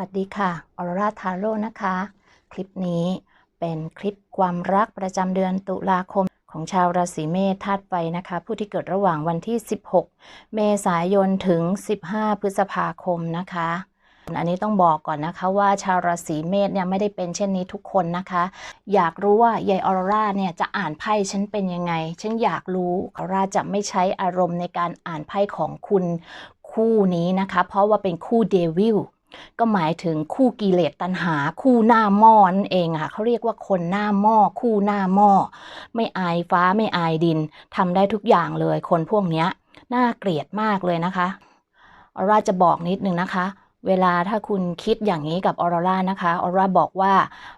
วัสดีค่ะออร่าทาโร่นะคะ คลิปนี้เป็นคลิปความรักประจำเดือนตุลาคมของชาวราศีเมษธาตุไฟนะคะ ผู้ที่เกิดระหว่างวันที่ 16 เมษายนถึง 15 พฤษภาคมนะคะ อันนี้ต้องบอกก่อนนะคะว่าชาวราศีเมษเนี่ยไม่ได้เป็นเช่นนี้ทุกคนนะคะ อยากรู้ว่ายายออร่าเนี่ยจะอ่านไพ่ฉันเป็นยังไง ฉันอยากรู้ออร่าจะไม่ใช้อารมณ์ในการอ่านไพ่ของคุณคู่นี้นะคะ เพราะว่าเป็นคู่เดวิล ก็หมายถึงคู่กิเลสตัณหา คู่หน้าหม้อนั่นเองค่ะเขาเรียกว่าคนหน้าหม้อคู่หน้าหม้อไม่อายฟ้าไม่อายดินทำได้ทุกอย่างเลย คนพวกเนี้ยน่าเกลียดมากเลยนะคะออร่าจะบอกนิดนึงนะคะ เวลาถ้าคุณคิดอย่างนี้กับออร่านะคะออร่าบอกว่า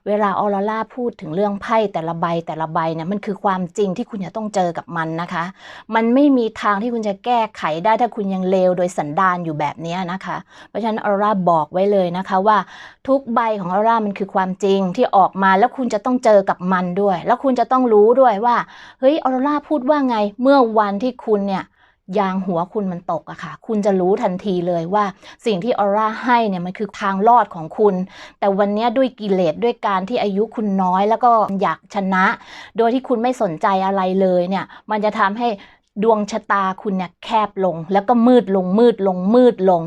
เวลาออร่าพูดถึงเรื่องไพ่แต่ละใบแต่ละใบเนี่ยมันคือความจริงที่คุณจะต้องเจอกับมันนะคะ มันไม่มีทางที่คุณจะแก้ไขได้ถ้าคุณยังเลวโดยสันดานอยู่แบบนี้นะคะ เพราะฉะนั้นออร่าบอกไว้เลยนะคะว่าทุกใบของออร่ามันคือความจริงที่ออกมาแล้วคุณจะต้องเจอกับมันด้วย แล้วคุณจะต้องรู้ด้วยว่าเฮ้ยออร่าพูดว่าไงเมื่อวันที่คุณเนี่ย ยางหัวคุณมันตกอะค่ะ คุณจะรู้ทันทีเลยว่าสิ่งที่ออร่าให้เนี่ยมันคือทางรอดของคุณ แต่วันนี้ด้วยกิเลสด้วยการที่อายุคุณน้อยแล้วก็อยากชนะ โดยที่คุณไม่สนใจอะไรเลยเนี่ย มันจะทำให้ดวงชะตาคุณเนี่ยแคบลง แล้วก็มืดลงมืดลงมืดลง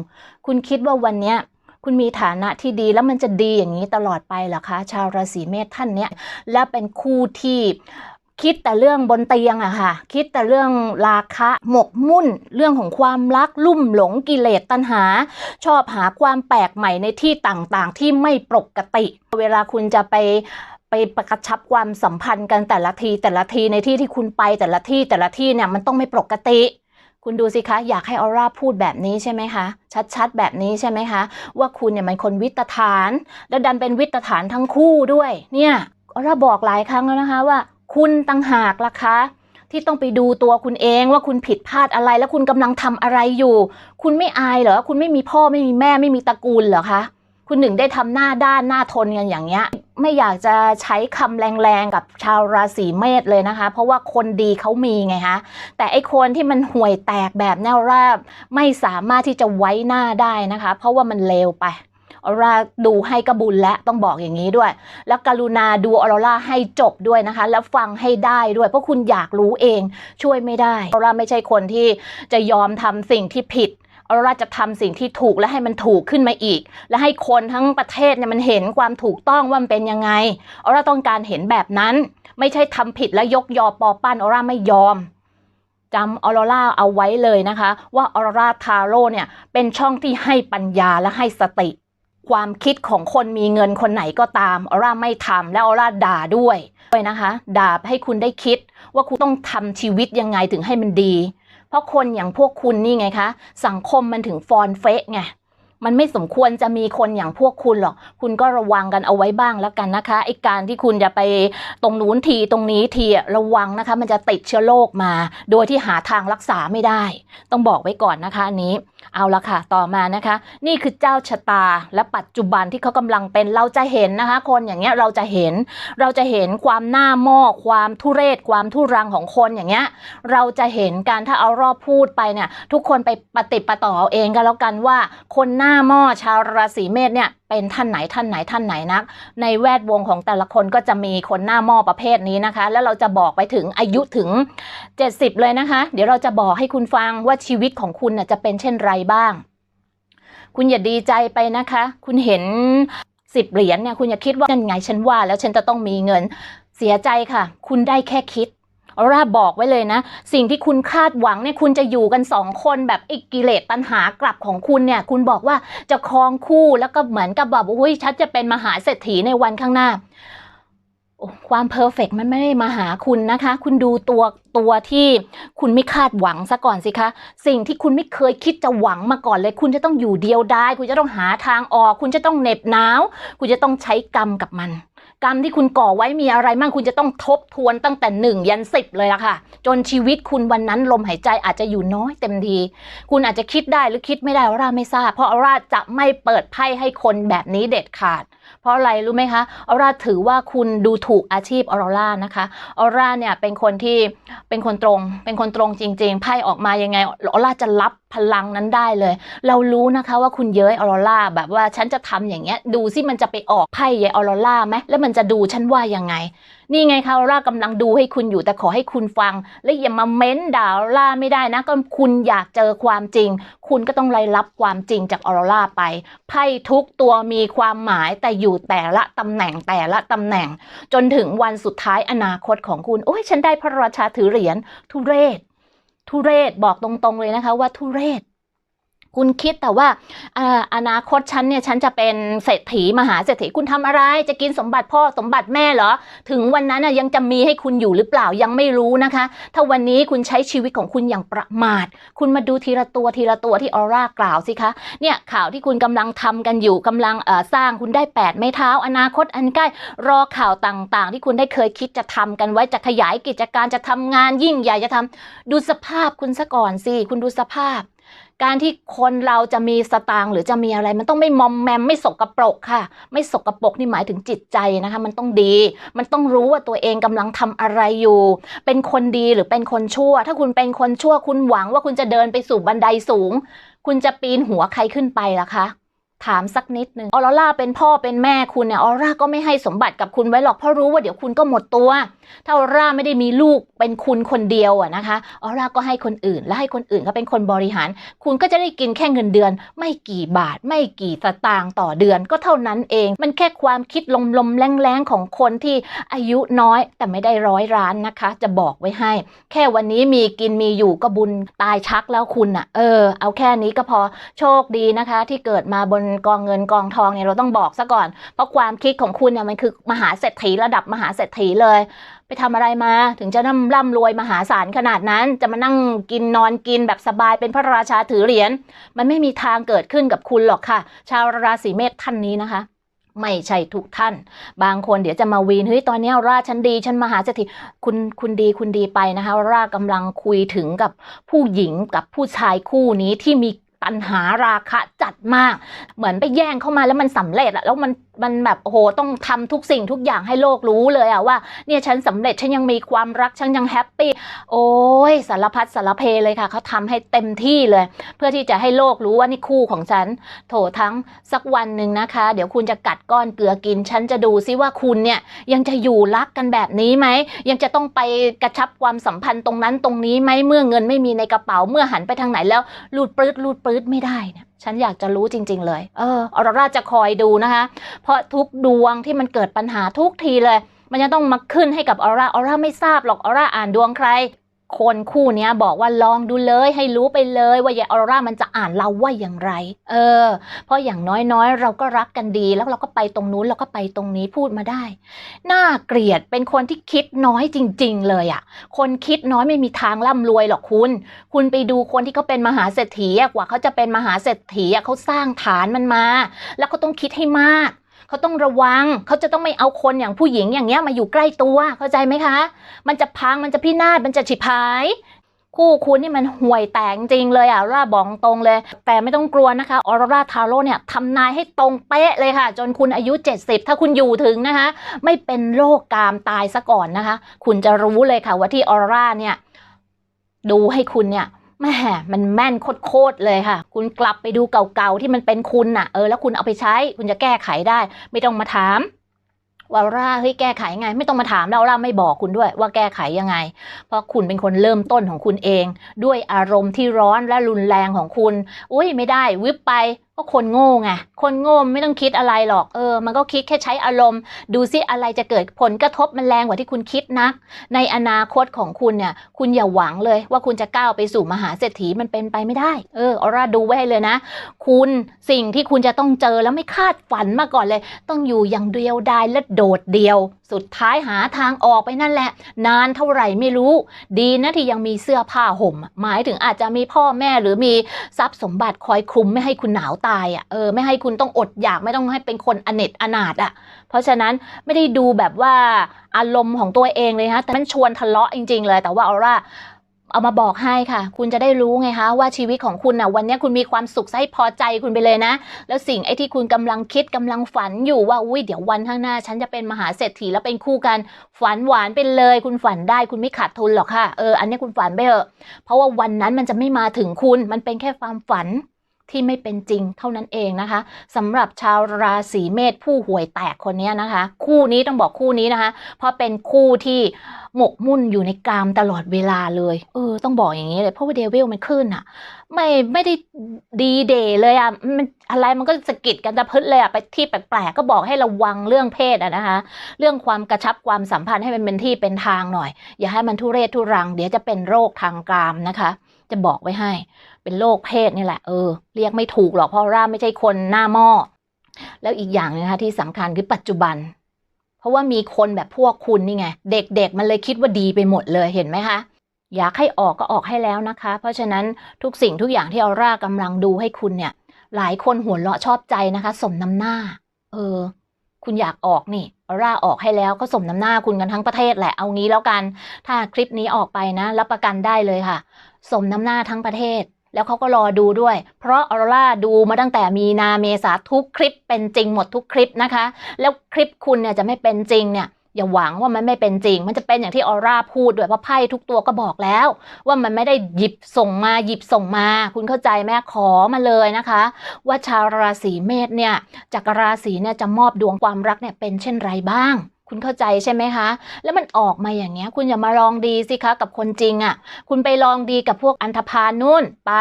คุณคิดว่าวันนี้คุณมีฐานะที่ดีแล้วมันจะดีอย่างนี้ตลอดไปเหรอคะ ชาวราศีเมษท่านเนี้ยและเป็นคู่ที่ คิดแต่เรื่องบนเตียงอะค่ะ คิดแต่เรื่องราคะ หมกมุ่น เรื่องของความรักลุ่มหลงกิเลสตัณหา ชอบหาความแปลกใหม่ในที่ต่างๆ ที่ไม่ปกติ เวลาคุณจะไปไปประกระชับความสัมพันธ์กันแต่ละที แต่ละทีในที่ที่คุณไปแต่ละที่แต่ละที่เนี่ยมันต้องไม่ปกติ คุณดูสิคะอยากให้ออร่าพูดแบบนี้ใช่ไหมคะ ชัดๆ แบบนี้ใช่ไหมคะ ว่าคุณเนี่ยมันคนวิตฐาน แล้วดันเป็นวิตฐานทั้งคู่ด้วย เนี่ยออร่าบอกหลายครั้งแล้วนะคะว่า คุณตั้งหากล่ะคะ ที่ต้องไปดูตัวคุณเองว่าคุณผิดพลาดอะไร แล้วคุณกำลังทำอะไรอยู่ คุณไม่อายเหรอ คุณไม่มีพ่อไม่มีแม่ไม่มีตระกูลเหรอคะคุณหนึ่งได้ทำหน้าด้านหน้าทนกันอย่างเงี้ย ไม่อยากจะใช้คำแรงๆกับชาวราศีเมษเลยนะคะ เพราะว่าคนดีเขามีไงคะแต่ไอคนที่มันห่วยแตกแบบแนวราบ ไม่สามารถที่จะไว้หน้าได้นะคะ เพราะว่ามันเลวไป ออร่าดูให้กระบุญและต้องบอกอย่างนี้ด้วย แล้วกรุณาดูออร่าให้จบด้วยนะคะ แล้วฟังให้ได้ด้วย เพราะคุณอยากรู้เองช่วยไม่ได้ออร่าไม่ใช่คนที่จะยอมทำสิ่งที่ผิดออร่าจะทำสิ่งที่ถูกและให้มันถูกขึ้นมาอีก และให้คนทั้งประเทศเนี่ยมันเห็นความถูกต้องว่ามันเป็นยังไงออร่าต้องการเห็นแบบนั้น ไม่ใช่ทำผิดแล้วยกยอปอปั้นออร่าไม่ยอมจำออร่าเอาไว้เลยนะคะ ว่าออร่าทาโร่เนี่ยเป็นช่องที่ให้ปัญญาและให้สติ ความคิดของคนมีเงินคนไหนก็ตามออร่าไม่ทำและออร่าด่าด้วยด้วยนะคะด่าให้คุณได้คิดว่าคุณต้องทำชีวิตยังไงถึงให้มันดี เพราะคนอย่างพวกคุณนี่ไงคะ สังคมมันถึงฟอนเฟะไง มันไม่สมควรจะมีคนอย่างพวกคุณหรอก คุณก็ระวังกันเอาไว้บ้างแล้วกันนะคะไอ้การที่คุณจะไปตรงนู้นทีตรงนี้ทีระวังนะคะ มันจะติดเชื้อโรคมา โดยที่หาทางรักษาไม่ได้ ต้องบอกไว้ก่อนนะคะอันนี้ เอาละค่ะ ต่อมานะคะ นี่คือเจ้าชะตาและปัจจุบันที่เขากำลังเป็นเราจะเห็นนะคะ คนอย่างเงี้ยเราจะเห็น เราจะเห็นความหน้าหม้อความทุเรศความทุรังของคนอย่างเงี้ย เราจะเห็นการถ้าเอารอบพูดไปเนี่ยทุกคนไปปฏิปต่อเอาเองกันแล้วกันว่าคนหน้าหม้อชาวราศีเมษเนี่ยเป็นท่านไหนท่านไหนท่านไหนนัก ในแวดวงของแต่ละคนก็จะมีคนหน้าหม้อประเภทนี้นะคะ แล้วเราจะบอกไปถึงอายุถึง 70 เลยนะคะ เดี๋ยวเราจะบอกให้คุณฟังว่าชีวิตของคุณจะเป็นเช่นไรบ้าง คุณอย่าดีใจไปนะคะ คุณเห็นสิบเหรียญเนี่ยคุณอย่าคิดว่านั่นไงฉันว่า แล้วฉันจะต้องมีเงินเสียใจค่ะ คุณได้แค่คิด ออร่าบอกไว้เลยนะ สิ่งที่คุณคาดหวังเนี่ยคุณจะอยู่กันสองคนแบบอ้กิเลสตัณหากลับของคุณเนี่ย คุณบอกว่าจะครองคู่แล้วก็เหมือนกับแบบอุ้ยฉันจะเป็นมหาเศรษฐีในวันข้างหน้าความเพอร์เฟกมันไม่ได้มาหาคุณนะคะ คุณดูตัวตัวที่คุณไม่คาดหวังซะก่อนสิคะ สิ่งที่คุณไม่เคยคิดจะหวังมาก่อนเลย คุณจะต้องอยู่เดียวดายคุณจะต้องหาทางออก คุณจะต้องเหน็บหนาว คุณจะต้องใช้กรรมกับมัน กรรมที่คุณก่อไว้มีอะไรบ้างคุณจะต้องทบทวนตั้งแต่หนึ่งยันสิบเลยละค่ะ จนชีวิตคุณวันนั้นลมหายใจอาจจะอยู่น้อยเต็มที คุณอาจจะคิดได้หรือคิดไม่ได้ออร่าไม่ทราบ เพราะออร่าจะไม่เปิดไพ่ให้คนแบบนี้เด็ดขาด เพราะอะไรรู้ไหมคะออร่าถือว่าคุณดูถูกอาชีพออร่านะคะออร่าเนี่ยเป็นคนที่เป็นคนตรง เป็นคนตรงจริง ๆ ไพ่ออกมายังไงออร่าจะรับพลังนั้นได้เลย เรารู้นะคะว่าคุณเย้ยออร่าแบบว่าฉันจะทำอย่างเงี้ย ดูซิมันจะไปออกไพ่เย้ยออร่าไหมแล้วมันจะดูฉันว่ายังไงนี่ไงคะออร่ากำลังดูให้คุณอยู่แต่ขอให้คุณฟัง และอย่ามาเม้นด่าออร่าไม่ได้นะก็คุณอยากเจอความจริง คุณก็ต้องไล่รับความจริงจากออร่าไปไพ่ทุกตัวมีความหมายแต่อยู่แต่ละตำแหน่งแต่ละตำแหน่ง จนถึงวันสุดท้ายอนาคตของคุณ โอ้ยฉันได้พระราชาถือเหรียญทุเรศ ทุเรศบอกตรงๆเลยนะคะว่าทุเรศ คุณคิดแต่ว่าออนาคตฉันเนี่ยฉันจะเป็นเศรษฐีมหาเศรษฐีคุณทำอะไร จะกินสมบัติพ่อสมบัติแม่เหรอ ถึงวันนั้นยังจะมีให้คุณอยู่หรือเปล่ายังไม่รู้นะคะ ถ้าวันนี้คุณใช้ชีวิตของคุณอย่างประมาท คุณมาดูทีละตัวทีละตัวที่ออร่ากล่าวสิคะเนี่ยข่าวที่คุณกำลังทำกันอยู่กำลังสร้างคุณได้8ไม้เท้า อนาคตอันใกล้รอข่าวต่างๆ ที่คุณได้เคยคิดจะทำกันไว้จะขยายกิจการจะทำงานยิ่งใหญ่จะทำดูสภาพคุณซะก่อนสิคุณดูสภาพ การที่คนเราจะมีสตางค์หรือจะมีอะไร มันต้องไม่มอมแมมไม่สกปรกค่ะ ไม่สกปรกนี่หมายถึงจิตใจนะคะ มันต้องดี มันต้องรู้ว่าตัวเองกำลังทำอะไรอยู่ เป็นคนดีหรือเป็นคนชั่ว ถ้าคุณเป็นคนชั่วคุณหวังว่าคุณจะเดินไปสู่บันไดสูง คุณจะปีนหัวใครขึ้นไปล่ะคะ ถามสักนิดหนึ่งออร่าเป็นพ่อเป็นแม่คุณเนี่ยออร่าก็ไม่ให้สมบัติกับคุณไว้หรอกเพราะรู้ว่าเดี๋ยวคุณก็หมดตัว ถ้าออร่าไม่ได้มีลูกเป็นคุณคนเดียวอะนะคะออร่าก็ให้คนอื่น และให้คนอื่นเขาเป็นคนบริหาร คุณก็จะได้กินแค่เงินเดือน ไม่กี่บาท ไม่กี่สตางค์ต่อเดือนก็เท่านั้นเอง มันแค่ความคิดลมๆแรงๆของคนที่อายุน้อยแต่ไม่ได้ร้อยร้านนะคะ จะบอกไว้ให้ แค่วันนี้มีกินมีอยู่ก็บุญตายชักแล้วคุณอะเออ เอาแค่นี้ก็พอโชคดีนะคะ ที่เกิดมาบนกองเงินกองทองเนี่ยเราต้องบอกซะก่อน เพราะความคิดของคุณเนี่ยมันคือมหาเศรษฐีระดับมหาเศรษฐีเลย ไปทำอะไรมาถึงจะร่ำร่ำรวยมหาศาลขนาดนั้น จะมานั่งกินนอนกินแบบสบายเป็นพระราชาถือเหรียญมันไม่มีทางเกิดขึ้นกับคุณหรอกค่ะ ชาวราศีเมษท่านนี้นะคะไม่ใช่ทุกท่าน บางคนเดี๋ยวจะมาวีนเฮ้ยตอนนี้ราฉันดีฉันมหาเศรษฐีคุณคุณดีคุณดีไปนะคะรากำลังคุยถึงกับผู้หญิงกับผู้ชายคู่นี้ที่มี ตัณหาราคะจัดมาก เหมือนไปแย่งเข้ามาแล้วมันสำเร็จอะแล้วมัน มันแบบโอ้โหต้องทำทุกสิ่งทุกอย่างให้โลกรู้เลยอะว่าเนี่ยฉันสำเร็จฉันยังมีความรักฉันยังแฮปปี้โอ้ยสารพัดสารเพเลยค่ะเขาทำให้เต็มที่เลย เพื่อที่จะให้โลกรู้ว่านี่คู่ของฉัน โถทั้งสักวันหนึ่งนะคะ เดี๋ยวคุณจะกัดก้อนเกลือกิน ฉันจะดูซิว่าคุณเนี่ยยังจะอยู่รักกันแบบนี้ไหมยังจะต้องไปกระชับความสัมพันธ์ตรงนั้นตรงนี้ไหมเมื่อเงินไม่มีในกระเป๋าเมื่อหันไปทางไหนแล้วรูดปลื้ดรูดปลื้ดไม่ได้เนี่ยฉันอยากจะรู้จริง ๆ เลย เออออร่าจะคอยดูนะคะ เพราะทุกดวงที่มันเกิดปัญหาทุกทีเลย มันจะต้องมาขึ้นให้กับออร่าออร่าไม่ทราบหรอกออร่าอ่านดวงใคร คนคู่เนี้ยบอกว่าลองดูเลยให้รู้ไปเลยว่ายายออร่ามันจะอ่านเราว่าอย่างไร เออ เพราะอย่างน้อยๆ เราก็รักกันดี แล้วเราก็ไปตรงนู้นเราก็ไปตรงนี้พูดมาได้ น่าเกลียดเป็นคนที่คิดน้อยจริง ๆ เลยอะ่ะ คนคิดน้อยไม่มีทางร่ำรวยหรอกคุณ คุณไปดูคนที่เขาเป็นมหาเศรษฐีอะกว่าเขาจะเป็นมหาเศรษฐีอะเขาสร้างฐานมันมา แล้วเขาต้องคิดให้มาก เขาต้องระวัง เขาจะต้องไม่เอาคนอย่างผู้หญิงอย่างเงี้ยมาอยู่ใกล้ตัว เข้าใจไหมคะ มันจะพัง มันจะพินาศ มันจะฉิบหาย คู่คุณนี่มันห่วยแตกจริงเลยอะร่าบอกตรงเลย แต่ไม่ต้องกลัวนะคะ ออร่าทาโร่เนี่ยทำนายให้ตรงเป๊ะเลยค่ะ จนคุณอายุ 70 ถ้าคุณอยู่ถึงนะคะ ไม่เป็นโรคกามตายซะก่อนนะคะ คุณจะรู้เลยค่ะว่าที่ออร่าเนี่ย ดูให้คุณเนี่ย แม่มันแม่นโคตรเลยค่ะ คุณกลับไปดูเก่าๆที่มันเป็นคุณน่ะเออแล้วคุณเอาไปใช้ คุณจะแก้ไขได้ ไม่ต้องมาถามว่าร่าเฮ้ยแก้ไขยังไง ไม่ต้องมาถามเราเราไม่บอกคุณด้วยว่าแก้ไขยังไง เพราะคุณเป็นคนเริ่มต้นของคุณเอง ด้วยอารมณ์ที่ร้อนและรุนแรงของคุณ อุ้ยไม่ได้วิบไป ก็คนโง่ไง คนโง่ไม่ต้องคิดอะไรหรอก เออ มันก็คิดแค่ใช้อารมณ์ ดูซิอะไรจะเกิดผลกระทบมันแรงกว่าที่คุณคิดนัก ในอนาคตของคุณเนี่ย คุณอย่าหวังเลยว่าคุณจะก้าวไปสู่มหาเศรษฐีมันเป็นไปไม่ได้ เออออร่าดูไว้ให้เลยนะ คุณสิ่งที่คุณจะต้องเจอแล้วไม่คาดฝันมาก่อนเลย ต้องอยู่อย่างเดียวดายและโดดเดียว สุดท้ายหาทางออกไปนั่นแหละ นานเท่าไหร่ไม่รู้ ดีนะที่ยังมีเสื้อผ้าห่ม หมายถึงอาจจะมีพ่อแม่หรือมีทรัพย์สมบัติคอยคลุมไม่ให้คุณหนาวตายอะเออไม่ให้คุณต้องอดอยากไม่ต้องให้เป็นคนอเนจอนาถอะ เพราะฉะนั้นไม่ได้ดูแบบว่าอารมณ์ของตัวเองเลยฮะแต่มันชวนทะเลาะจริง ๆ เลย แต่ว่าออร่าเอามาบอกให้ค่ะ คุณจะได้รู้ไงคะว่าชีวิตของคุณน่ะวันนี้คุณมีความสุขให้พอใจคุณไปเลยนะ แล้วสิ่งไอ้ที่คุณกำลังคิดกำลังฝันอยู่ว่าอุ้ยเดี๋ยววันข้างหน้า ฉันจะเป็นมหาเศรษฐีแล้วเป็นคู่กัน ฝันหวานไปเลย คุณฝันได้คุณไม่ขาดทุนหรอกค่ะเอออันนี้คุณฝันไปเถอะเพราะว่าวันนั้นมันจะไม่มาถึงคุณมันเป็นแค่ความฝัน ที่ไม่เป็นจริงเท่านั้นเองนะคะสำหรับชาวราศีเมษผู้ห่วยแตกคนนี้นะคะ คู่นี้ต้องบอกคู่นี้นะคะ เพราะเป็นคู่ที่หมกมุ่นอยู่ในกามตลอดเวลาเลยเออต้องบอกอย่างนี้เลยเพราะว่าเดวิลมันขึ้นอะไม่ไม่ได้ดีเดย์เลยอะมันอะไรมันก็สะกิดกันตะพึดเลยอะไปที่แปลกๆก็บอกให้ระวังเรื่องเพศอะนะคะ เรื่องความกระชับความสัมพันธ์ให้มันเป็นที่เป็นทางหน่อย อย่าให้มันทุเรศทุรัง เดี๋ยวจะเป็นโรคทางกามนะคะ จะบอกไว้ให้ เป็นโรคเพศนี่แหละเออเรียกไม่ถูกหรอกเพราะร่าไม่ใช่คนหน้าหม้อแล้วอีกอย่างนึงนะคะที่สำคัญคือปัจจุบัน เพราะว่ามีคนแบบพวกคุณนี่ไง เด็กๆมันเลยคิดว่าดีไปหมดเลยเห็นไหมคะอยากให้ออกก็ออกให้แล้วนะคะ เพราะฉะนั้นทุกสิ่งทุกอย่างที่ออร่ากำลังดูให้คุณเนี่ย หลายคนหัวเราะชอบใจนะคะ สมน้ำหน้า เออ คุณอยากออกนี่ออร่าออกให้แล้วก็สมน้ำหน้าคุณกันทั้งประเทศแหละเอางี้แล้วกัน ถ้าคลิปนี้ออกไปนะ รับประกันได้เลยค่ะ สมน้ำหน้าทั้งประเทศ แล้วเขาก็รอดูด้วย เพราะออร่าดูมาตั้งแต่มีนาเมษาทุกคลิปเป็นจริงหมดทุกคลิปนะคะ แล้วคลิปคุณเนี่ยจะไม่เป็นจริงเนี่ยอย่าหวังว่ามันไม่เป็นจริง มันจะเป็นอย่างที่ออร่าพูดด้วยเพราะไพ่ทุกตัวก็บอกแล้ว ว่ามันไม่ได้หยิบส่งมาหยิบส่งมา คุณเข้าใจไหมขอมาเลยนะคะ ว่าชาวราศีเมษเนี่ยจากราศีเนี่ยจะมอบดวงความรักเนี่ยเป็นเช่นไรบ้าง คุณเข้าใจใช่ไหมคะ แล้วมันออกมาอย่างเงี้ย คุณอย่ามาลองดีสิคะกับคนจริงอะ่ะ คุณไปลองดีกับพวกอันธพาลนู่นไป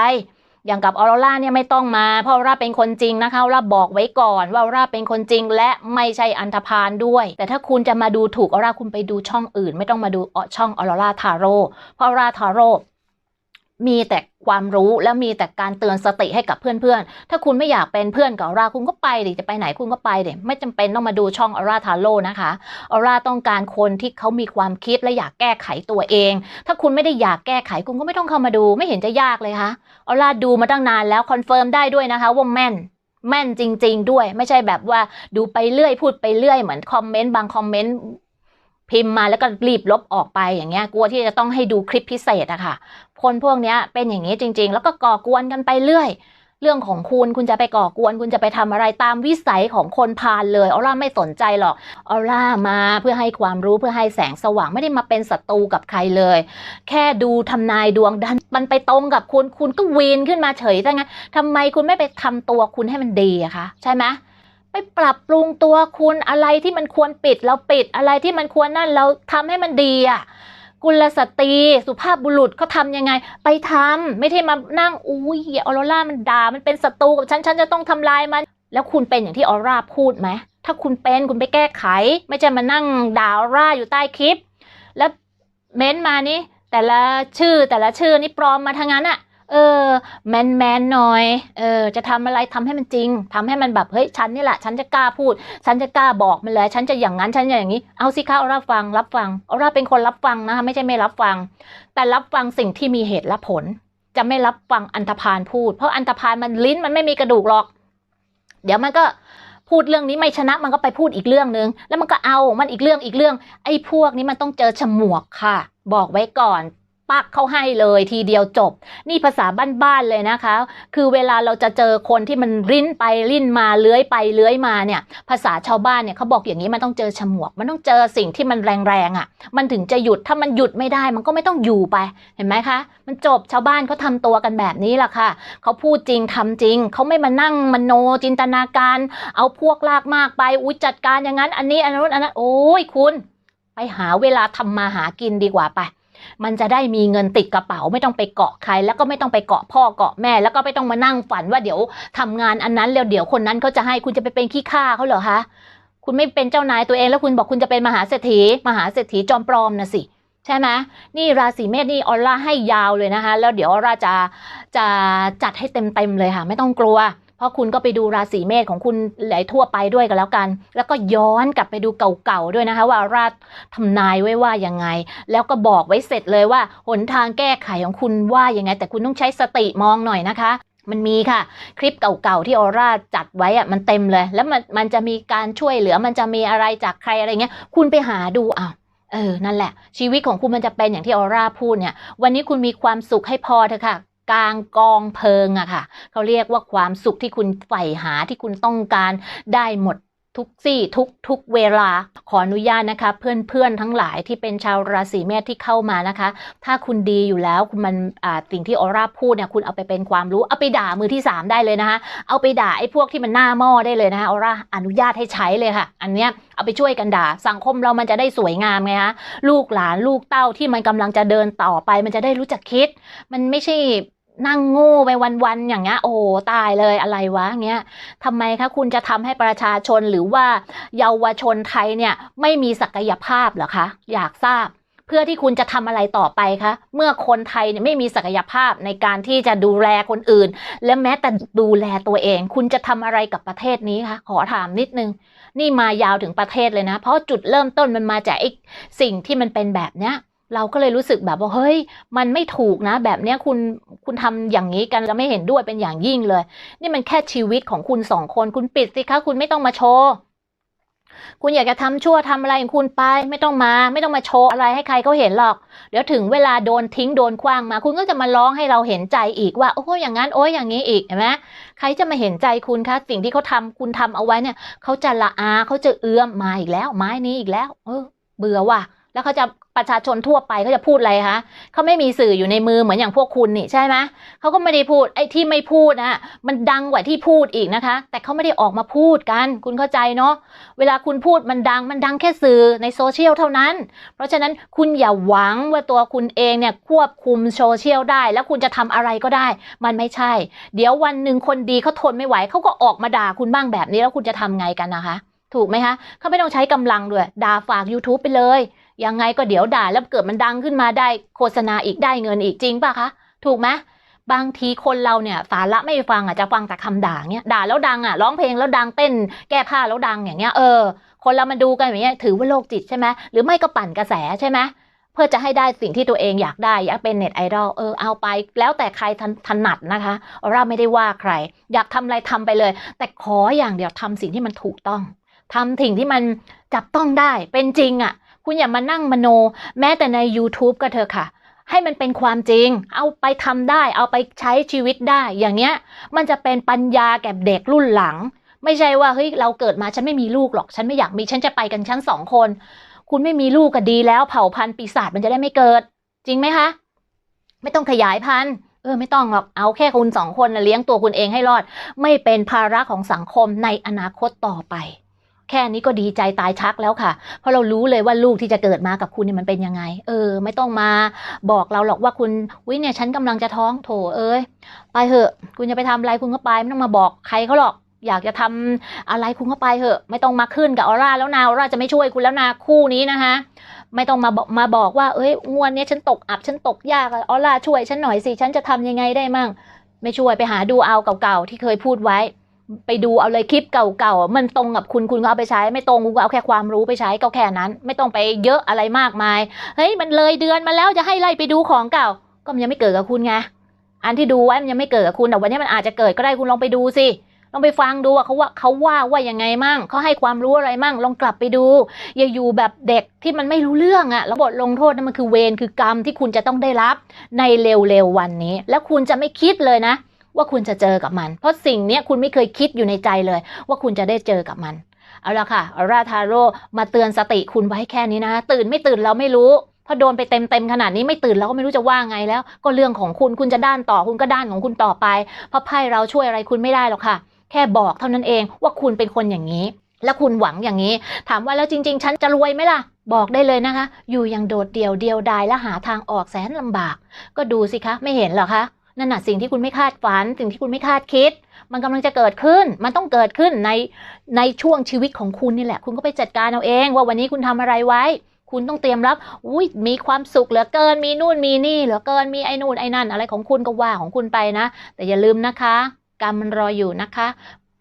อย่างกับออโรราเนี่ยไม่ต้องมา เพราะออร่าเป็นคนจริงนะคะออร่าบอกไว้ก่อนว่าออร่าเป็นคนจริง และไม่ใช่อันธพาลด้วย แต่ถ้าคุณจะมาดูถูกออร่าคุณไปดูช่องอื่น ไม่ต้องมาดูช่องออโรราทาโร่เพราะออร่าทาโร่ มีแต่ความรู้และมีแต่การเตือนสติให้กับเพื่อนๆ ถ้าคุณไม่อยากเป็นเพื่อนกับออร่าคุณก็ไปดิจะไปไหนคุณก็ไปเดี๋ยไม่จำเป็นต้องมาดูช่องออร่าทาโร่นะคะออร่าต้องการคนที่เขามีความคิดและอยากแก้ไขตัวเอง ถ้าคุณไม่ได้อยากแก้ไขคุณก็ไม่ต้องเข้ามาดูไม่เห็นจะยากเลยคะออร่าดูมาตั้งนานแล้วคอนเฟิร์มได้ด้วยนะคะว่าแม่นแม่นจริง ๆ ด้วย ไม่ใช่แบบว่าดูไปเรื่อยพูดไปเรื่อยเหมือนคอมเมนต์บางคอมเมนต์พิมพ์มาแล้วก็รีบลบออกไปอย่างเงี้ยกลัวที่จะต้องให้ดูคลิปพิเศษอะค่ะ คนพวกเนี้ยเป็นอย่างนี้จริง ๆ แล้วก็ก่อกวนกันไปเรื่อย เรื่องของคุณคุณจะไปก่อกวน คุณจะไปทำอะไรตามวิสัยของคนพาลเลยออร่าไม่สนใจหรอกออร่ามาเพื่อให้ความรู้เพื่อให้แสงสว่างไม่ได้มาเป็นศัตรูกับใครเลย แค่ดูทำนายดวงดันมันไปตรงกับคุณคุณก็วีนขึ้นมาเฉยซะงั้นทำไมคุณไม่ไปทำตัวคุณให้มันดีอะคะใช่ไหมไปปรับปรุงตัวคุณอะไรที่มันควรปิดเราปิดอะไรที่มันควรนั่นเราทำให้มันดีอะ กุลสตรี สุภาพบุรุษเขาทำยังไง ไปทำไม่ใช่มานั่งอุ้ยเออโรร่ามันด่ามันเป็นศัตรูกับฉันฉันจะต้องทำลายมัน แล้วคุณเป็นอย่างที่ออร่าพูดไหมถ้าคุณเป็นคุณไปแก้ไข ไม่ใช่มานั่งด่าออร่าอยู่ใต้คลิป แล้วเม้นมานี่แต่ละชื่อแต่ละชื่อนี่ปลอมมาทางนั้นอะ เออ แมนแมนหน่อย เออ จะทำอะไรทำให้มันจริงทำให้มันแบบเฮ้ยฉันนี่แหละ ฉันจะกล้าพูด ฉันจะกล้าบอกมันเลยฉันจะอย่างนั้นฉันจะอย่างนี้เอาสิคะเอารับฟังรับฟังเอาราเป็นคนรับฟังนะคะไม่ใช่ไม่รับฟัง แต่รับฟังสิ่งที่มีเหตุและผล จะไม่รับฟังอันธพาลพูด เพราะอันธพาลมันลิ้นมันไม่มีกระดูกหรอก เดี๋ยวมันก็พูดเรื่องนี้ไม่ชนะมันก็ไปพูดอีกเรื่องนึง แล้วมันก็เอามันอีกเรื่องอีกเรื่อง ไอ้พวกนี้มันต้องเจอฉมวกค่ะ บอกไว้ก่อน ปักเข้าให้เลยทีเดียวจบ นี่ภาษาบ้านๆเลยนะคะ คือเวลาเราจะเจอคนที่มันริ้นไปริ้นมาเลื้อยไปเลื้อยมาเนี่ย ภาษาชาวบ้านเนี่ยเขาบอกอย่างนี้มันต้องเจอฉมวก มันต้องเจอสิ่งที่มันแรงๆอะ่ะ มันถึงจะหยุดถ้ามันหยุดไม่ได้ มันก็ไม่ต้องอยู่ไปเห็นไหมคะ มันจบชาวบ้านเขาทำตัวกันแบบนี้แหละค่ะเขาพูดจริงทำจริงเขาไม่มานั่งมโนจินตนาการ เอาพวกลากมากไปอุ้ยจัดการอย่างนั้น อันนี้อันนู้นอันนั้นโอ้ยคุณ ไปหาเวลาทำมาหากินดีกว่าไป มันจะได้มีเงินติดกระเป๋าไม่ต้องไปเกาะใคร แล้วก็ไม่ต้องไปเกาะพ่อเกาะแม่ แล้วก็ไม่ต้องมานั่งฝันว่าเดี๋ยวทำงานอันนั้นแล้วเดี๋ยวคนนั้นเขาจะให้คุณจะไปเป็นขี้ข้าเขาเหรอคะคุณไม่เป็นเจ้านายตัวเองแล้วคุณบอกคุณจะเป็นมหาเศรษฐี มหาเศรษฐีจอมปลอมนะสิใช่ไหมนี่ราศีเมษนี่ออร่าให้ยาวเลยนะคะ แล้วเดี๋ยวออร่าจะจะจัดให้เต็มๆเลยค่ะ ไม่ต้องกลัว ราะคุณก็ไปดูราศีเมษของคุณหลายทั่วไปด้วยกันแล้วกัน แล้วก็ย้อนกลับไปดูเก่าๆด้วยนะคะ ว่าออร่าทำนายไว้ว่ายังไง แล้วก็บอกไว้เสร็จเลยว่าหนทางแก้ไขของคุณว่ายังไง แต่คุณต้องใช้สติมองหน่อยนะคะมันมีค่ะ คลิปเก่าๆที่ออร่าจัดไว้อะมันเต็มเลย แล้วมันมันจะมีการช่วยเหลือมันจะมีอะไรจากใครอะไรเงี้ย คุณไปหาดูอะเเออนั่นแหละ ชีวิตของคุณมันจะเป็นอย่างที่ออร่าพูดเนี่ย วันนี้คุณมีความสุขให้พอเถอะค่ะ กลางกองเพลิงอะค่ะเขาเรียกว่าความสุขที่คุณใฝ่หาที่คุณต้องการได้หมดทุกซี่ทุกทุกเวลาขออนุญาตนะคะ เพื่อนๆทั้งหลายที่เป็นชาวราศีเมษที่เข้ามานะคะ ถ้าคุณดีอยู่แล้วคุณมันอ่าสิ่งที่ออร่าพูดเนี่ยคุณเอาไปเป็นความรู้เอาไปด่ามือที่สามได้เลยนะคะ เอาไปด่าไอ้พวกที่มันหน้าหม้อได้เลยนะคะออร่าอนุญาตให้ใช้เลยค่ะ อันเนี้ยเอาไปช่วยกันด่า สังคมเรามันจะได้สวยงามไงคะลูกหลานลูกเต้าที่มันกำลังจะเดินต่อไป มันจะได้รู้จักคิด มันไม่ใช่ นั่งโง่ไปวันๆอย่างเงี้ยโอ้ตายเลยอะไรวะเงี้ยทำไมคะคุณจะทำให้ประชาชนหรือว่าเยาวชนไทยเนี่ยไม่มีศักยภาพเหรอคะ อยากทราบ เพื่อที่คุณจะทำอะไรต่อไปคะ เมื่อคนไทยเนี่ยไม่มีศักยภาพในการที่จะดูแลคนอื่น และแม้แต่ดูแลตัวเอง คุณจะทำอะไรกับประเทศนี้คะขอถามนิดนึง นี่มายาวถึงประเทศเลยนะ เพราะจุดเริ่มต้นมันมาจากไอ้สิ่งที่มันเป็นแบบเนี้ย เราก็เลยรู้สึกแบบว่าเฮ้ย มันไม่ถูกนะ แบบเนี้ยคุณคุณทำอย่างนี้กันแล้วไม่เห็นด้วยเป็นอย่างยิ่งเลย นี่มันแค่ชีวิตของคุณสองคน คุณปิดสิคะคุณไม่ต้องมาโชว์คุณอยากจะทำชั่วทำอะไรของคุณไป ไม่ต้องมา ไม่ต้องมาโชว์อะไรให้ใครเขาเห็นหรอก เดี๋ยวถึงเวลาโดนทิ้งโดนคว้างมา คุณก็จะมาร้องให้เราเห็นใจอีกว่าโอ้ยอย่างนั้นโอ้ยอย่างนี้อีกเห็นไหมใครจะมาเห็นใจคุณคะสิ่งที่เขาทำคุณทำเอาไว้เนี่ยเขาจะละอาเขาจะเอื้อมมาอีกแล้วไม้นี้อีกแล้ว เออ เบื่อว่ะแล้วเขาจะ ประชาชนทั่วไปเขาจะพูดอะไรคะเขาไม่มีสื่ออยู่ในมือเหมือนอย่างพวกคุณนี่ใช่ไหมเขาก็ไม่ได้พูดไอ้ที่ไม่พูดนะมันดังกว่าที่พูดอีกนะคะ แต่เขาไม่ได้ออกมาพูดกัน คุณเข้าใจเนาะเวลาคุณพูดมันดังมันดังแค่สื่อในโซเชียลเท่านั้น เพราะฉะนั้นคุณอย่าหวังว่าตัวคุณเองเนี่ยควบคุมโซเชียลได้ แล้วคุณจะทำอะไรก็ได้ มันไม่ใช่ เดี๋ยววันหนึ่งคนดีเขาทนไม่ไหวเขาก็ออกมาด่าคุณบ้างแบบนี้แล้วคุณจะทำไงกันนะคะ ถูกไหมคะเขาไม่ต้องใช้กำลังด้วยด่าฝาก YouTube ไปเลย ยังไงก็เดี๋ยวด่าแล้วเกิดมันดังขึ้นมาได้โฆษณาอีกได้เงินอีกจริงป่ะคะถูกไหมบางทีคนเราเนี่ยสาระไม่ฟังอะจะฟังแต่คำด่าเนี้ยด่าแล้วดังอะร้องเพลงแล้วดังเต้น แก้ผ้าแล้วดังอย่างเงี้ยเออคนเรามันดูกันอย่างเงี้ยถือว่าโรคจิตใช่ไหมหรือไม่ก็ปั่นกระแสใช่ไหมเพื่อจะให้ได้สิ่งที่ตัวเองอยากได้อยากเป็นเน็ตไอดอลเออเอาไป แล้วแต่ใครถนัดนะคะเราไม่ได้ว่าใคร อยากทำอะไรทำไปเลย แต่ขออย่างเดียวทำสิ่งที่มันถูกต้องทำสิ่งที่มันจับต้องได้เป็นจริงอะ คุณอย่ามานั่งมโน แม้แต่ใน YouTube ก็เถอะค่ะ ให้มันเป็นความจริง เอาไปทำได้ เอาไปใช้ชีวิตได้ อย่างเงี้ย มันจะเป็นปัญญาแก่เด็กรุ่นหลัง ไม่ใช่ว่าเฮ้ยเราเกิดมาฉันไม่มีลูกหรอก ฉันไม่อยากมีฉันจะไปกันชั้นสองคน คุณไม่มีลูกก็ดีแล้ว เผ่าพันธุ์ปีศาจมันจะได้ไม่เกิด จริงไหมคะ ไม่ต้องขยายพันธุ์เออไม่ต้องหรอกเอาแค่คุณสองคนนะเลี้ยงตัวคุณเองให้รอด ไม่เป็นภาระของสังคมในอนาคตต่อไป แค่นี้ก็ดีใจตายชักแล้วค่ะ เพราะเรารู้เลยว่าลูกที่จะเกิดมากับคุณเนี่ยมันเป็นยังไง เออ ไม่ต้องมาบอกเราหรอกว่าคุณวิเนี่ยฉันกำลังจะท้องโถเอ้ยไปเถอะ คุณจะไปทำอะไรคุณก็ไปไม่ต้องมาบอกใครเขาหรอกอยากจะทำอะไรคุณก็ไปเถอะ ไม่ต้องมาขึ้นกับออร่าแล้วนาออร่าจะไม่ช่วยคุณแล้วนาคู่นี้นะคะไม่ต้องมาบอกมาบอกว่าเอ้ยงวดเนี้ยฉันตกอับฉันตกยากออร่าช่วยฉันหน่อยสิฉันจะทำยังไงได้มั่ง ไม่ช่วยไปหาดูเอาเก่าๆที่เคยพูดไว้ ไปดูเอาเลยคลิปเก่าๆ มันตรงกับคุณคุณก็เอาไปใช้ ไม่ตรงคุณก็เอาแค่ความรู้ไปใช้ก็แค่นั้น ไม่ต้องไปเยอะอะไรมากมาย เฮ้ยมันเลยเดือนมาแล้วจะให้ไล่ไปดูของเก่า ก็มันยังไม่เกิดกับคุณไง อันที่ดูไว้มันยังไม่เกิดกับคุณแต่วันนี้มันอาจจะเกิดก็ได้คุณลองไปดูสิ ลองไปฟังดูว่าเขาว่าเขาว่าว่ายังไงมั่งเขาให้ความรู้อะไรมั่ง ลองกลับไปดู อย่าอยู่แบบเด็กที่มันไม่รู้เรื่องอะแล้วบทลงโทษนั่นมันคือเวรคือกรรมที่คุณจะต้องได้รับในเร็วๆวันนี้ แล้วคุณจะไม่คิดเลยนะ ว่าคุณจะเจอกับมัน เพราะสิ่งนี้คุณไม่เคยคิดอยู่ในใจเลย ว่าคุณจะได้เจอกับมัน เอาละค่ะอราทาโร่มาเตือนสติคุณไว้แค่นี้นะ ตื่นไม่ตื่นเราไม่รู้พอโดนไปเต็มเต็มๆขนาดนี้ไม่ตื่นเราก็ไม่รู้จะว่าไงแล้ว ก็เรื่องของคุณคุณจะด้านต่อคุณก็ด้านของคุณต่อไป เพราะไพ่เราช่วยอะไรคุณไม่ได้หรอกค่ะ แค่บอกเท่านั้นเองว่าคุณเป็นคนอย่างนี้ และคุณหวังอย่างนี้ ถามว่าแล้วจริง ๆ ฉันจะรวยไหมล่ะ บอกได้เลยนะคะ อยู่อย่างโดดเดี่ยวเดียวดายและหาทางออกแสนลำบาก ก็ดูสิคะ ไม่เห็นหรอคะ นั่นน่ะสิ่งที่คุณไม่คาดฝัน สิ่งที่คุณไม่คาดคิด มันกำลังจะเกิดขึ้น มันต้องเกิดขึ้นในในช่วงชีวิตของคุณนี่แหละ คุณก็ไปจัดการเอาเอง ว่าวันนี้คุณทำอะไรไว้ คุณต้องเตรียมรับอุ้ยมีความสุขเหลือเกิน มีนู่นมีนี่เหลือเกินมีไอ้นู่นไอ้นั่นอะไรของคุณก็ว่าของคุณไปนะ แต่อย่าลืมนะคะ กรรมมันรออยู่นะคะ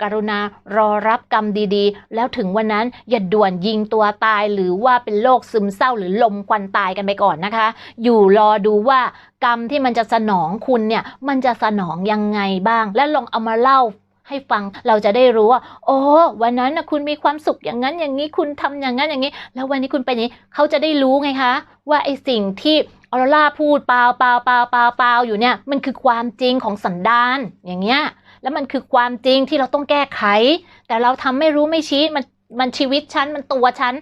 กรุณารอรับกรรมดีๆ แล้วถึงวันนั้นอย่าด่วนยิงตัวตายหรือว่าเป็นโรคซึมเศร้าหรือลมควันตายกันไปก่อนนะคะ อยู่รอดูว่ากรรมที่มันจะสนองคุณเนี่ยมันจะสนองยังไงบ้าง และลองเอามาเล่าให้ฟังเราจะได้รู้ว่าโอ้วันนั้นนะคุณมีความสุขอย่างนั้นอย่างนี้คุณทำอย่างนั้นอย่างนี้ แล้ววันนี้คุณเป็นอย่างนี้เขาจะได้รู้ไงคะ ว่าไอสิ่งที่ออโรล่าพูดเปล่าเปล่าเปล่าเปล่าเปล่าอยู่เนี่ยมันคือความจริงของสันดานอย่างเงี้ย แล้วมันคือความจริงที่เราต้องแก้ไข แต่เราทำไม่รู้ไม่ชี้มันมันชีวิตฉันมันตัวฉัน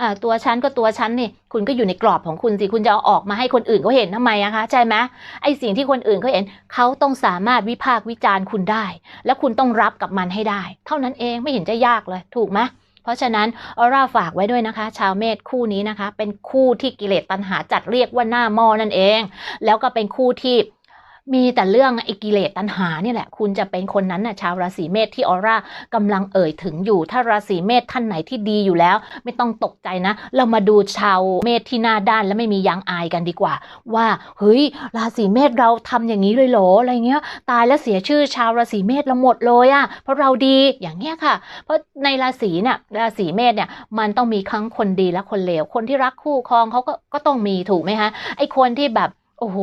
อ่าตัวฉันก็ตัวฉันนี่คุณก็อยู่ในกรอบของคุณสิคุณจะเอาออกมาให้คนอื่นเขาเห็นทำไมอะคะใช่ไหมไอสิ่งที่คนอื่นเขาเห็นเขาต้องสามารถวิพากษ์วิจารณ์คุณได้ แล้วคุณต้องรับกับมันให้ได้ เท่านั้นเองไม่เห็นจะยากเลยถูกไหมเพราะฉะนั้นออร่าฝากไว้ด้วยนะคะ ชาวเมษคู่นี้นะคะ เป็นคู่ที่กิเลสตัณหาจัดเรียกว่าหน้าหม้อนั่นเอง แล้วก็เป็นคู่ที่ มีแต่เรื่องไอ้กิเลสตัณหาเนี่ยแหละ คุณจะเป็นคนนั้นน่ะชาวราศีเมษที่ออร่ากำลังเอ่ยถึงอยู่ ถ้าราศีเมษท่านไหนที่ดีอยู่แล้ว ไม่ต้องตกใจนะ เรามาดูชาวเมษที่หน้าด้านและไม่มียางอายกันดีกว่า ว่าเฮ้ยราศีเมษเราทำอย่างนี้เลยเหรออะไรเงี้ย ตายแล้วเสียชื่อชาวราศีเมษเราหมดเลยอะเพราะเราดีอย่างเงี้ยค่ะ เพราะในราศีเนี่ยราศีเมษเนี่ยมันต้องมีทั้งคนดีและคนเลวคนที่รักคู่ครองเขาก็ก็ต้องมีถูกไหมคะไอคนที่แบบ โอ้โห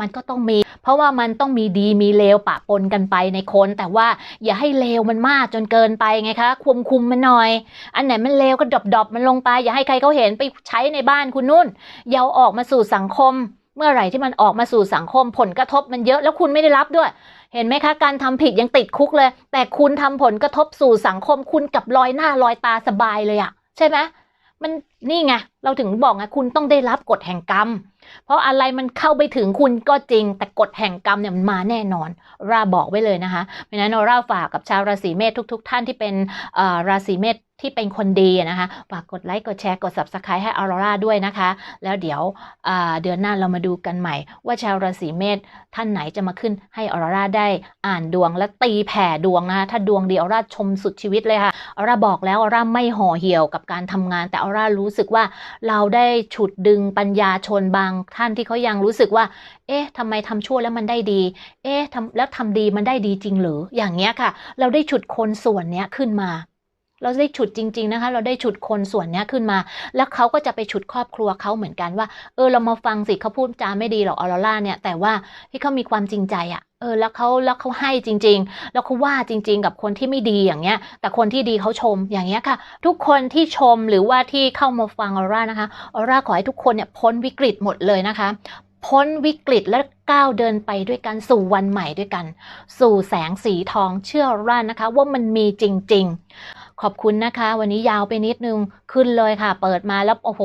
มันก็ต้องมี เพราะว่ามันต้องมีดีมีเลวปะปนกันไปในคน แต่ว่าอย่าให้เลวมันมากจนเกินไปไงคะ คุมคุมมันหน่อย อันไหนมันเลวก็ดรอปดรอปมันลงไป อย่าให้ใครเขาเห็นไปใช้ในบ้านคุณนุ่นอย่าออกมาสู่สังคม เมื่อไหร่ที่มันออกมาสู่สังคม ผลกระทบมันเยอะแล้วคุณไม่ได้รับด้วย เห็นไหมคะ การทำผิดยังติดคุกเลย แต่คุณทำผลกระทบสู่สังคม คุณกับลอยหน้าลอยตาสบายเลยอะใช่ไหมมันนี่ไงเราถึงบอกไงคุณต้องได้รับกฎแห่งกรรม เพราะอะไรมันเข้าไปถึงคุณก็จริง แต่กฎแห่งกรรมเนี่ยมันมาแน่นอน ราบอกไว้เลยนะคะเพราะฉะนั้นเราฝากกับชาวราศีเมษทุก ๆ ท่านที่เป็นราศีเมษที่เป็นคนดีนะคะ ฝากกดไลค์ กดแชร์ กด subscribe ให้ออโรราด้วยนะคะ แล้วเดี๋ยวเดือนหน้าเรามาดูกันใหม่ ว่าชาวราศีเมษท่านไหนจะมาขึ้นให้ออโรราได้อ่านดวงและตีแผ่ดวงนะคะ ถ้าดวงดีออโรราชมสุดชีวิตเลยค่ะออโรราบอกแล้วออโรราไม่ห่อเหี่ยวกับการทำงาน แต่ออโรรารู้สึกว่าเราได้ฉุดดึงปัญญาชนบางท่านที่เขายังรู้สึกว่า เอ๊ะทำไมทำชั่วแล้วมันได้ดี เอ๊ะทำแล้วทำดีมันได้ดีจริงหรืออย่างเงี้ยค่ะ เราได้ฉุดคนส่วนเนี้ยขึ้นมา เราได้ฉุดจริง ๆนะคะ เราได้ฉุดคนส่วนนี้ขึ้นมา แล้วเขาก็จะไปฉุดครอบครัวเขาเหมือนกันว่า เออเรามาฟังสิเขาพูดจาไม่ดีหรอกออโรล่าเนี่ย แต่ว่าที่เขามีความจริงใจอะเออแล้วเขาแล้วเขาให้จริง ๆ แล้วเขาว่าจริง ๆ กับคนที่ไม่ดีอย่างเงี้ย แต่คนที่ดีเขาชมอย่างเงี้ยค่ะ ทุกคนที่ชมหรือว่าที่เข้ามาฟังออร่านะคะออร่าขอให้ทุกคนเนี่ยพ้นวิกฤตหมดเลยนะคะ พ้นวิกฤตและก้าวเดินไปด้วยกันสู่วันใหม่ด้วยกัน สู่แสงสีทองเชื่อร่านะคะ ว่ามันมีจริง ๆ ขอบคุณนะคะ วันนี้ยาวไปนิดนึงขึ้นเลยค่ะ เปิดมาแล้วโอ้โห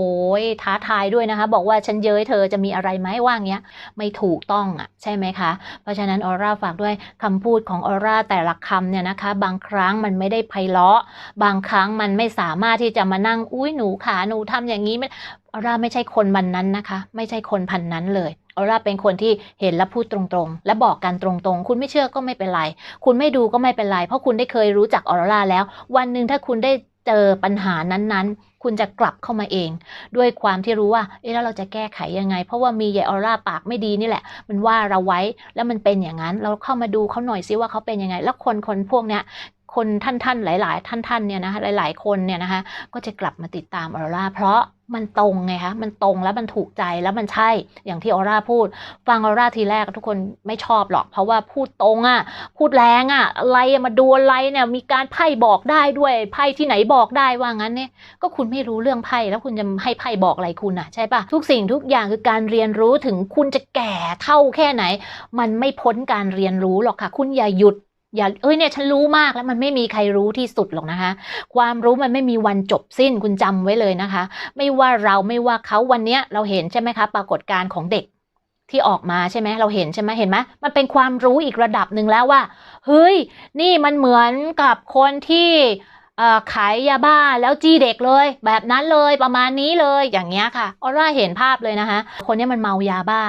ท้าทายด้วยนะคะ บอกว่าฉันเย้ยเธอจะมีอะไรไหมว่างเงี้ย ไม่ถูกต้องอะใช่ไหมคะ เพราะฉะนั้นออร่าฝากด้วยคำพูดของออร่าแต่ละคำเนี่ยนะคะ บางครั้งมันไม่ได้ไพเราะ บางครั้งมันไม่สามารถที่จะมานั่งอุ้ยหนูขาหนูทำอย่างนี้ไม่ออร่าไม่ใช่คนมันนั้นนะคะ ไม่ใช่คนพันนั้นเลย ออร่าเป็นคนที่เห็นและพูดตรงๆ และบอกกันตรงๆ คุณไม่เชื่อก็ไม่เป็นไร คุณไม่ดูก็ไม่เป็นไร เพราะคุณได้เคยรู้จักออร่าแล้ว วันหนึ่งถ้าคุณได้เจอปัญหานั้นๆ คุณจะกลับเข้ามาเอง ด้วยความที่รู้ว่า เอ๊ะแล้วเราจะแก้ไขยังไง เพราะว่ามียายออร่าปากไม่ดีนี่แหละ มันว่าเราไว้ แล้วมันเป็นอย่างนั้น เราเข้ามาดูเขาหน่อยซิว่าเขาเป็นยังไง แล้วคนคนพวกเนี้ยคนท่านๆ หลาย ๆ ท่านท่านๆเนี่ยนะคะหลาย ๆ คนเนี่ยนะคะ ก็จะกลับมาติดตามออร่าเพราะ มันตรงไงคะ มันตรงแล้วมันถูกใจแล้วมันใช่ อย่างที่ออร่าพูด ฟังออร่าทีแรกทุกคนไม่ชอบหรอก เพราะว่าพูดตรงอะ่ะ พูดแรงอะ่ะ อะไรมาดูอะไรเนี่ย มีการไพ่บอกได้ด้วย ไพ่ที่ไหนบอกได้ว่างั้นเนี่ย ก็คุณไม่รู้เรื่องไพ่แล้วคุณจะให้ไพ่บอกอะไรคุณอะ ใช่ปะทุกสิ่งทุกอย่างคือการเรียนรู้ถึงคุณจะแก่เท่าแค่ไหน มันไม่พ้นการเรียนรู้หรอกค่ะ คุณอย่าหยุด อย่าเอ้ยเนี่ยฉันรู้มากแล้วมันไม่มีใครรู้ที่สุดหรอกนะคะ ความรู้มันไม่มีวันจบสิ้นคุณจำไว้เลยนะคะ ไม่ว่าเราไม่ว่าเขาวันเนี้ยเราเห็นใช่ไหมคะปรากฏการณ์ของเด็กที่ออกมาใช่ไหมเราเห็นใช่ไหมเห็นไหมมันเป็นความรู้อีกระดับหนึ่งแล้วว่า เฮ้ย นี่มันเหมือนกับคนที่ขายยาบ้าแล้วจี้เด็กเลย แบบนั้นเลยประมาณนี้เลยอย่างเงี้ยค่ะออร่าเห็นภาพเลยนะคะ คนเนี้ยมันเมายาบ้า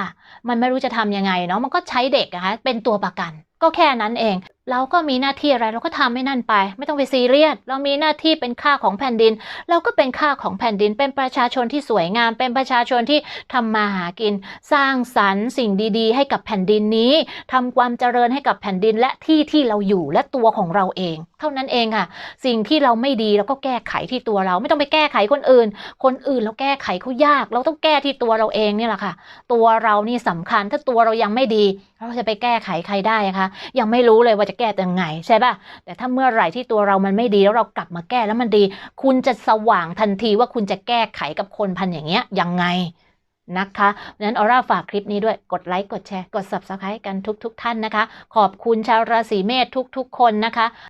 มันไม่รู้จะทำยังไงเนาะมันก็ใช้เด็กนะคะเป็นตัวประกัน ก็แค่นั้นเอง เราก็มีหน้าที่อะไรเราก็ทำให้นั่นไป ไม่ต้องไปซีเรียสเรามีหน้าที่เป็นค่าของแผ่นดิน เราก็เป็นค่าของแผ่นดิน เป็นประชาชนที่สวยงาม เป็นประชาชนที่ทำมาหากิน สร้างสรรค์สิ่งดี ๆ ให้กับแผ่นดินนี้ทำความเจริญให้กับแผ่นดินและที่ที่เราอยู่และตัวของเราเอง เท่านั้นเองค่ะ สิ่งที่เราไม่ดีเราก็แก้ไขที่ตัวเรา ไม่ต้องไปแก้ไขคนอื่น คนอื่นเราแก้ไขเขายาก เราต้องแก้ที่ตัวเราเองเนี่แหละค่ะ ตัวเรานี่สำคัญถ้าตัวเรายังไม่ดีเราจะไปแก้ไขใครได้คะยังไม่รู้เลยว่าจะแก้ยังไงใช่ป่ะ แต่ถ้าเมื่อไหร่ที่ตัวเรามันไม่ดีแล้วเรากลับมาแก้แล้วมันดี คุณจะสว่างทันทีว่าคุณจะแก้ไขกับคนพันอย่างเงี้ยยังไงนะคะนั้นออร่าฝากคลิปนี้ด้วย กดไลค์ กดแชร์ กด subscribe กันทุก ๆทท่านนะคะ ขอบคุณชาวราศีเมษทุก ๆ คนนะคะ